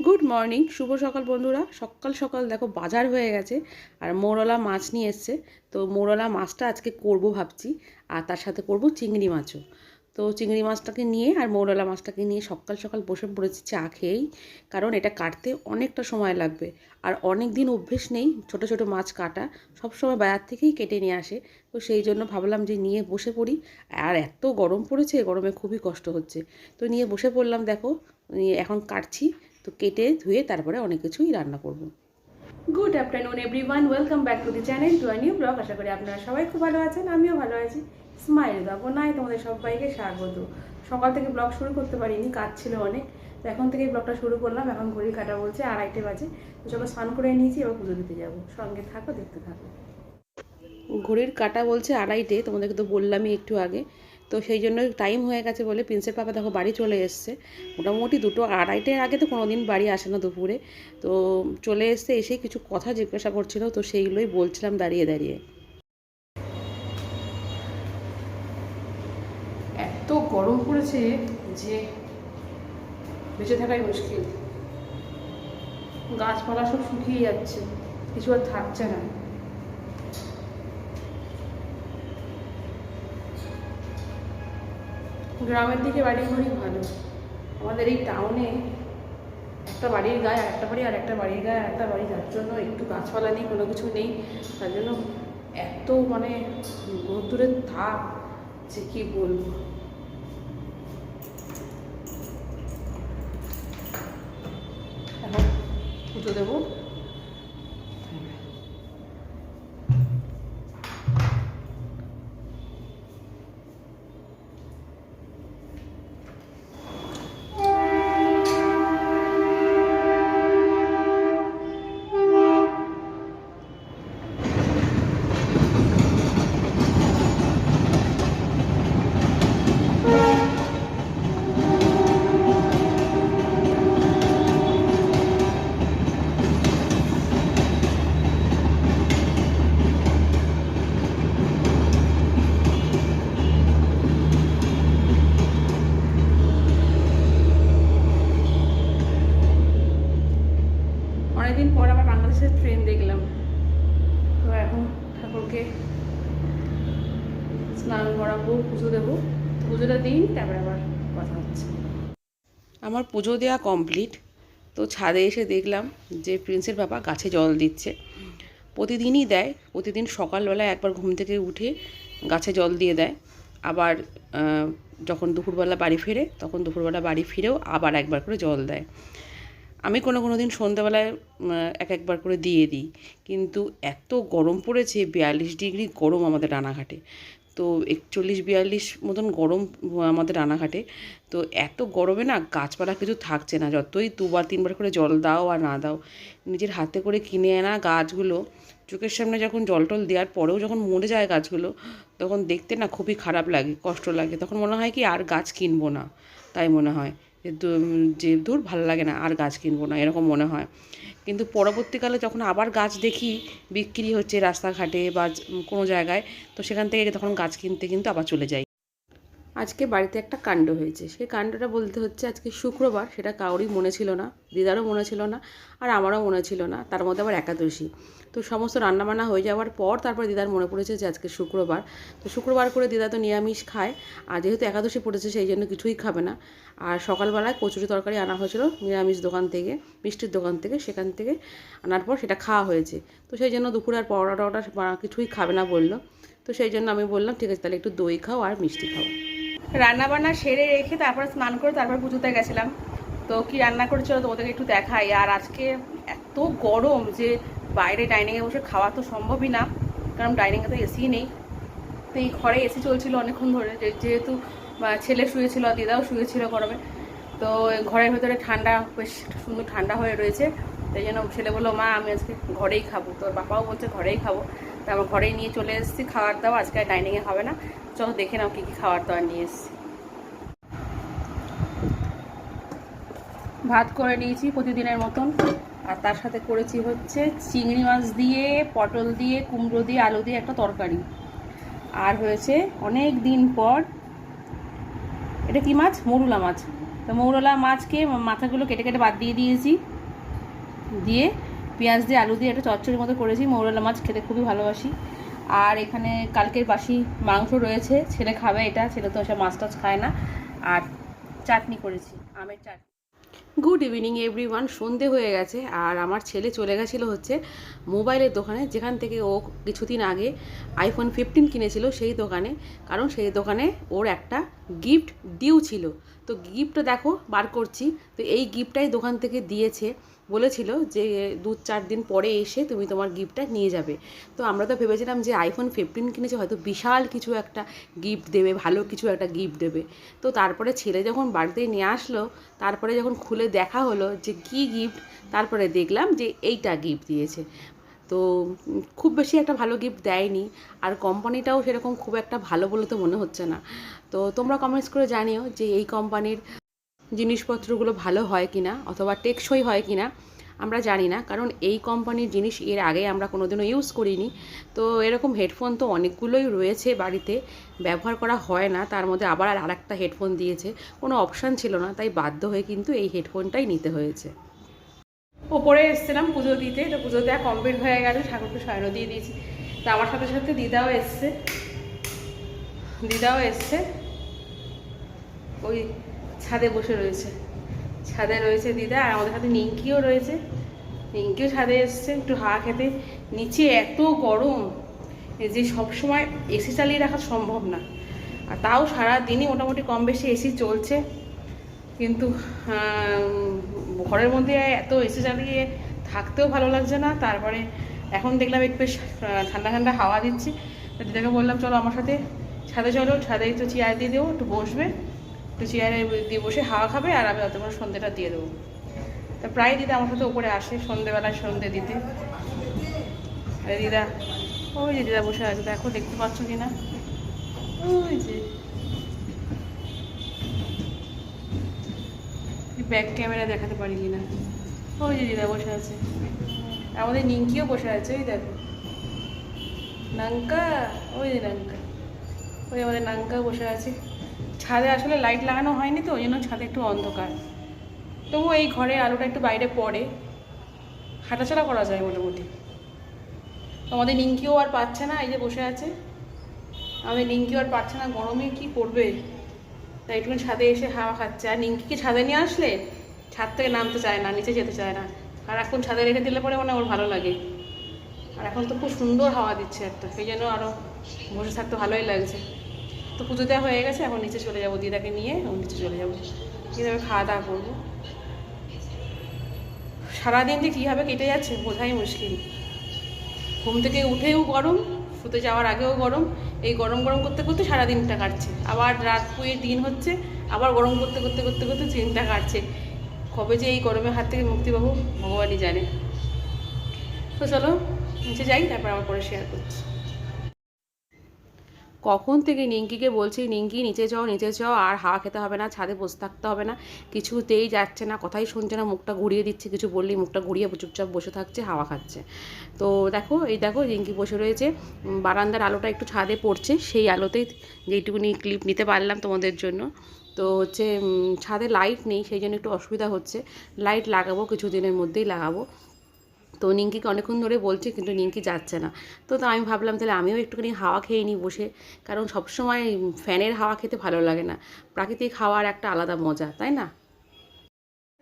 Good morning শুভ সকাল বন্ধুরা। সকাল সকাল দেখো বাজার হয়ে গেছে, আর মোরলা মাছ নিয়ে এসছে। তো মোরলা মাছটা আজকে করব ভাবছি, আর তার সাথে করব চিংড়ি মাছও। তো চিংড়ি মাছটাকে নিয়ে আর মৌরলা মাছটাকে নিয়ে সকাল সকাল বসে পড়েছি চা খেয়েই, কারণ এটা কাটতে অনেকটা সময় লাগবে। আর অনেক দিন অভ্যেস নেই ছোট ছোট মাছ কাটা, সব সময় বাজার থেকেই কেটে নিয়ে আসে। তো সেই জন্য ভাবলাম যে নিয়ে বসে পড়ি। আর এত গরম পড়েছে, গরমে খুবই কষ্ট হচ্ছে। তো নিয়ে বসে পড়লাম দেখো এখন কাটছি। তো কেটে ধুয়ে তারপরে অনেক কিছুই রান্না করব। Good afternoon everyone welcome back to the channel to a new blog আশা করি আপনারা সবাই খুব ভালো আছেন আমিও ভালো আছি। স্মাইল দেবো নাই তোমাদের সবাইকে স্বাগত। সকাল থেকে ব্লগ শুরু করতে পারিনি কাজ ছিল অনেক। তো এখন থেকেই ব্লগটা শুরু করলাম এখন ঘড়ি কাটা বলছে আড়াইটে বাজে। তো চলো স্নান করে নিয়েছি এবার পুজো দিতে যাব। সঙ্গে থাকো দেখতে থাকো। ঘড়ির কাটা বলছে আড়াইটে তোমাদেরকে তো বললামই একটু আগে। তো সেই জন্য টাইম হয়ে গেছে বলে প্রিন্সের পাপা দেখো বাড়ি চলে এসছে। মোটামুটি দুটো আড়াইটের আগে তো কোনো দিন বাড়ি আসে না দুপুরে। তো চলে এসছে এসে কিছু কথা জিজ্ঞাসা করছিল, তো সেইগুলোই বলছিলাম দাঁড়িয়ে দাঁড়িয়ে। এত গরম পড়েছে যে বেঁচে থাকাই মুশকিল। গাছপালা সব শুকিয়ে যাচ্ছে, কিছু আর থাকছে না। গ্রামের দিকে বাড়ি ঘরই ভালো। আমাদের এই টাউনে একটা বাড়ির গায়ে একটা বাড়ি, আর একটা বাড়ির গায়ে একটা বাড়ি, যার জন্য একটু গাছপালা নেই, কোনো কিছু নেই। তার জন্য এত মানে রোদ্দুরের তাপ, যে কি বলব? এখন পুজো দেবো। অনেকদিন পর আবার বাংলাদেশের ট্রেন দেখলাম। তো এখন ঠাকুরকে স্নান করাবো, পুজো দেবো। পুজোটা দিন, তারপরে আবার কথা হচ্ছে। আমার পুজো দেওয়া কমপ্লিট তো ছাদে এসে দেখলাম যে প্রিন্সের বাবা গাছে জল দিচ্ছে। প্রতিদিনই দেয়, প্রতিদিন সকালবেলা একবার ঘুম থেকে উঠে গাছে জল দিয়ে দেয়। আবার যখন দুপুরবেলা বাড়ি ফেরে, তখন দুপুরবেলা বাড়ি ফিরেও আবার একবার করে জল দেয়। আমি কোনো কোনো দিন সন্ধ্যাবেলায় এক একবার করে দিয়ে দিই। কিন্তু এত গরম পড়েছে, বিয়াল্লিশ ডিগ্রি গরম আমাদের রানাঘাটে। তো একচল্লিশ, বিয়াল্লিশ মতন গরম আমাদের রানাঘাটে। তো এত গরমে না গাছপালা কিছু থাকছে না। যতই দুবার, তিনবার করে জল দাও আর না দাও, নিজের হাতে করে কিনে আনা গাছগুলো, চোখের সামনে যখন জল টল দেওয়ার পরেও যখন মরে যায় গাছগুলো, তখন দেখতে না খুবই খারাপ লাগে, কষ্ট লাগে। তখন মনে হয় কি আর গাছ কিনবো না, তাই মনে হয়। যে দূর ভালো লাগে না আর গাছ কিনবো না, এরকম মনে হয়। কিন্তু পরবর্তীকালে যখন আবার গাছ দেখি, বিক্রি হচ্ছে রাস্তাঘাটে বা কোনো জায়গায়, তো সেখান থেকে তখন গাছ কিনতে কিন্তু আবার চলে যাই। আজকে বাড়িতে একটা কাণ্ড হয়েছে। সেই কাণ্ডটা বলতে হচ্ছে আজকে শুক্রবার, সেটা কাউরই মনে ছিল না, দিদারও মনে ছিল না, আর আমারও মনে ছিল না, তার মধ্যে আবার একাদশী। তো সমস্ত রান্নাবান্না হয়ে যাওয়ার পর তারপর দিদার মনে পড়েছে যে আজকে শুক্রবার। তো শুক্রবার করে দিদা তো নিরামিষ খায়, আর যেহেতু একাদশী পড়েছে সেই জন্য কিছুই খাবে না। আর সকালবেলায় কচুরি তরকারি আনা হয়েছিল নিরামিষ দোকান থেকে, মিষ্টির দোকান থেকে, সেখান থেকে আনার পর সেটা খাওয়া হয়েছে। তো সেই জন্য দুপুরে আর পরোটা টরোটা কিছুই খাবে না বলল। তো সেই জন্য আমি বললাম, ঠিক আছে, তাহলে একটু দই খাও আর মিষ্টি খাও। রান্না বান্না সেরে রেখে তারপর স্নান করে তারপর পুজোতে গেছিলাম। তো কি রান্না করেছিল তোমাদেরকে একটু দেখাই। আর আজকে এত গরম যে বাইরে ডাইনিংয়ে বসে খাওয়া তো সম্ভবই না, কারণ ডাইনিংয়ে তো এসি নেই। তো এই ঘরে এসি চলছিল অনেকক্ষণ ধরে যেহেতু ছেলে শুয়েছিল, দিদাও শুয়েছিল গরমে। তো ঘরের ভেতরে ঠান্ডা, বেশ সুন্দর ঠান্ডা হয়ে রয়েছে। তাই জন্য ছেলে বলল, মা, আমি আজকে ঘরেই খাব। তোর বাবাও বলছে, ঘরেই খাব। তো আমার ঘরেই নিয়ে চলে এসেছি, খাওয়ার দাওয়া আজকে আর ডাইনিংয়ে হবে না। চলো দেখে নাও কী কী খাবার দাবার নিয়ে ভাত করে নিয়েছি প্রতিদিনের মতন। আর তার সাথে করেছি হচ্ছে চিংড়ি মাছ দিয়ে, পটল দিয়ে, কুমড়ো দিয়ে, আলু দিয়ে একটা তরকারি। আর হয়েছে অনেক দিন পর, এটা কি মাছ? মরুলা মাছ। তো মৌরলা মাছকে মাথাগুলো কেটে কেটে বাদ দিয়ে দিয়েছি। দিয়ে পেঁয়াজ দিয়ে, আলু দিয়ে একটা চচ্চড়ির মতো করেছি। মৌরলা মাছ খেতে খুবই ভালোবাসি। আর এখানে কালকের বাসি মাংস রয়েছে, ছেলে খাবে এটা, ছেলে তো সে মাছ টাছ খায় না। আর চাটনি করেছি, আমের চাটনি। গুড ইভিনিং এভরিওয়ান সন্ধে হয়ে গেছে, আর আমার ছেলে চলে গেছিল হচ্ছে মোবাইলের দোকানে, যেখান থেকে ও কিছুদিন আগে আইফোন ফিফটিন কিনেছিল সেই দোকানে, কারণ সেই দোকানে ওর একটা গিফট ডিউ ছিল। তো গিফটটা দেখো, বার করছি। তো এই গিফটটাই দোকান থেকে দিয়েছে। বলেছিল যে দু চার দিন পরে এসে তুমি তোমার গিফটটা নিয়ে যাবে। তো আমরা তো ভেবেছিলাম যে আইফোন ফিফটিন কিনেছে, হয়তো বিশাল কিছু একটা গিফট দেবে, ভালো কিছু একটা গিফট দেবে। তো তারপরে ছেলে যখন বাড়িতে নিয়ে আসলো, তারপরে যখন খুলে দেখা হলো যে কী গিফট, তারপরে দেখলাম যে এইটা গিফট দিয়েছে। তো খুব বেশি একটা ভালো গিফট দেয়নি। আর কোম্পানিটাও সেরকম খুব একটা ভালো বলে তো মনে হচ্ছে না। তো তোমরা কমেন্টস করে জানিও যে এই কোম্পানির জিনিসপত্রগুলো ভালো হয় কি না অথবা টেকসই হয় কি না আমরা জানি না। কারণ এই কোম্পানির জিনিস এর আগে আমরা কোনোদিনও ইউজ করিনি। তো এরকম হেডফোন তো অনেকগুলোই রয়েছে বাড়িতে, ব্যবহার করা হয় না। তার মধ্যে আবার আর আরেকটা হেডফোন দিয়েছে। কোনো অপশান ছিল না, তাই বাধ্য হয়ে কিন্তু এই হেডফোনটাই নিতে হয়েছে। ওপরে এসছিলাম পুজো দিতে, তো পুজো দেওয়া কমপ্লিট হয়ে গেল ঠাকুরকে শয়নও দিয়ে দিয়েছি। তো আমার সাথে সাথে দিদাও এসছে। দিদাও এসছে। ওই ছাদে বসে রয়েছে। ছাদে রয়েছে দিদা, আর আমাদের সাথে নিঙ্কিও রয়েছে। নিঙ্কিও ছাদে এসছে, একটু হাওয়া খেতে। নিচে এত গরম যে সবসময় এসি চালিয়ে রাখা সম্ভব না। আর তাও সারা দিনই মোটামুটি কম বেশি এসি চলছে। কিন্তু ঘরের মধ্যে এত এসি চালিয়ে থাকতেও ভালো লাগছে না। তারপরে এখন দেখলাম একটু বেশ ঠান্ডা ঠান্ডা হাওয়া দিচ্ছে। দিদাকে বললাম, চলো আমার সাথে ছাদে চলো। ছাদে একটু চেয়ার দিয়ে দেবো, একটু বসবে। একটু চেয়ারে দিয়ে বসে হাওয়া খাবে আর আমি অত করে সন্ধ্যেটা দিয়ে দেবো। তা প্রায় দিদা আমার সাথে ওপরে আসে সন্ধ্যেবেলায় সন্ধ্যে দিতে। আরে দিদা, ওই যে দিদা বসে আছে, দেখো দেখতে পাচ্ছ কি না ওই যে। ব্যাক ক্যামেরা দেখাতে পারি কি না ওই যে দিদা বসে আছে। আমাদের নিঙ্কিও বসে আছে, ওই দেখো। নাঙ্কা, ওই নাঙ্কা। ওই আমাদের নাঙ্কা বসে আছে। ছাদে আসলে লাইট লাগানো হয়নি তো, ওই জন্য ছাদে একটু অন্ধকার। তবু এই ঘরে আলোটা একটু বাইরে পড়ে। হাঁটাচলা করা যায় মোটামুটি। আমাদের নিঙ্কিও আর পাচ্ছে না, এই যে বসে আছে। আমাদের নিঙ্কিও আর পাচ্ছে না, গরমে কি করবে? তাই একটু ছাদে এসে হাওয়া খাচ্ছে। আর নিঙ্কিকে ছাদে নিয়ে আসলে ছাদ থেকে নামতে চায় না, নিচে যেতে চায় না। আর এখন ছাদে রেখে দিলে পরে মানে ওর ভালো লাগে। আর এখন তো খুব সুন্দর হাওয়া দিচ্ছে একটা, সেই জন্য আরও বসে থাকতে ভালোই লাগছে। তো পুজো দেওয়া হয়ে গেছে, এখন নিচে চলে যাব দিদাকে নিয়ে ও নিচে চলে যাব। কীভাবে খাওয়া দাওয়া করব। সারাদিন যে কীভাবে কেটে যাচ্ছে, বোঝাই মুশকিল। ঘুম থেকে উঠেও গরম, শুতে যাওয়ার আগেও গরম। এই গরম গরম করতে করতে সারা দিনটা কাটছে। আবার রাত পুয়ে দিন হচ্ছে, আবার গরম করতে করতে করতে করতে দিনটা কাটছে। কবে যে এই গরমের হাত থেকে মুক্তি পাবো ভগবানই জানে। তো চলো, নিচে যাই, তারপর আবার পরে শেয়ার করছি। কখন থেকে নিঙ্কিকে বলছি, নিঙ্কি, নিচে যাও নিচে যাও, আর হাওয়া খেতে হবে না, ছাদে বসে থাকতে হবে না, কিছুতেই যাচ্ছে না, কথাই শুনছে না, মুখটা ঘুরিয়ে দিচ্ছে, কিছু বললেই মুখটা ঘুরিয়ে চুপচাপ বসে থাকছে, হাওয়া খাচ্ছে। তো দেখো, এই দেখো রিঙ্কি বসে রয়েছে বারান্দার আলোটা একটু ছাদে পড়ছে, সেই আলোতেই যেইটুকুনি ক্লিপ নিতে পারলাম তোমাদের জন্য। তো হচ্ছে ছাদে লাইট নেই, সেই জন্য একটু অসুবিধা হচ্ছে লাইট লাগাবো কিছু দিনের মধ্যেই লাগাবো। তো নিঙ্কিকে অনেকক্ষণ ধরে বলছে, কিন্তু নিঙ্কি যাচ্ছে না। তো তো আমি ভাবলাম, তাহলে আমিও একটুখানি হাওয়া খেয়ে নিই বসে। কারণ সবসময় ফ্যানের হাওয়া খেতে ভালো লাগে না। প্রাকৃতিক হাওয়ার একটা আলাদা মজা, তাই না?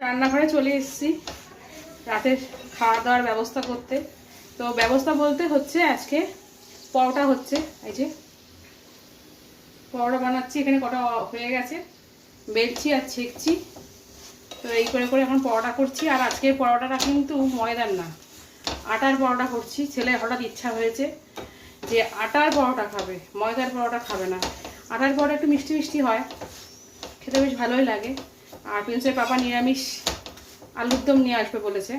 রান্নাঘরে চলে এসেছি রাতের খাওয়া দাওয়ার ব্যবস্থা করতে। তো ব্যবস্থা বলতে হচ্ছে আজকে পরোটা হচ্ছে, এই যে। পরোটা বানাচ্ছি, এখানে কটা হয়ে গেছে। বেলছি আর ছেঁকছি। তো এই করে করে এখন পরোটা করছি। আর আজকের পরোটাটা কিন্তু ময়দার না। আটার পরোটা করছি। ছেলে হঠাৎ ইচ্ছা হয়েছে যে আটার পরোটা খাবে, ময়দার পরোটা খাবে না। আটার পরোটা একটু মিষ্টি মিষ্টি হয়, খেতে বেশ ভালোই লাগে। আর প্রিন্সের পাপা নিরামিষ আলুর দম নিয়ে আসবে বলেছে।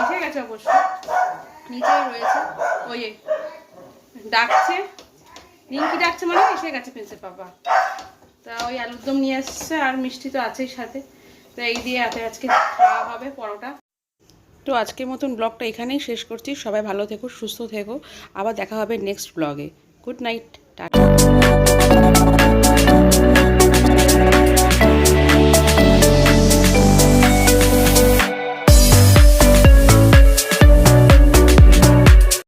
এসে গেছে অবশ্য। নিচেই রয়েছে। ওই ডাকছে। রিঙ্কি ডাকছে মানে এসে গেছে প্রিন্সের পাপা। তা ওই আলুর দম নিয়ে আসছে আর মিষ্টি তো আছেই সাথে। তো এই দিয়ে রাতে আজকে খাওয়া হবে পরোটা। তো আজকের মতন ব্লগটা এখানেই শেষ করছি। সবাই ভালো থেকো, সুস্থ থেকো। আবার দেখা হবে নেক্সট ব্লগে গুড নাইট টাটা।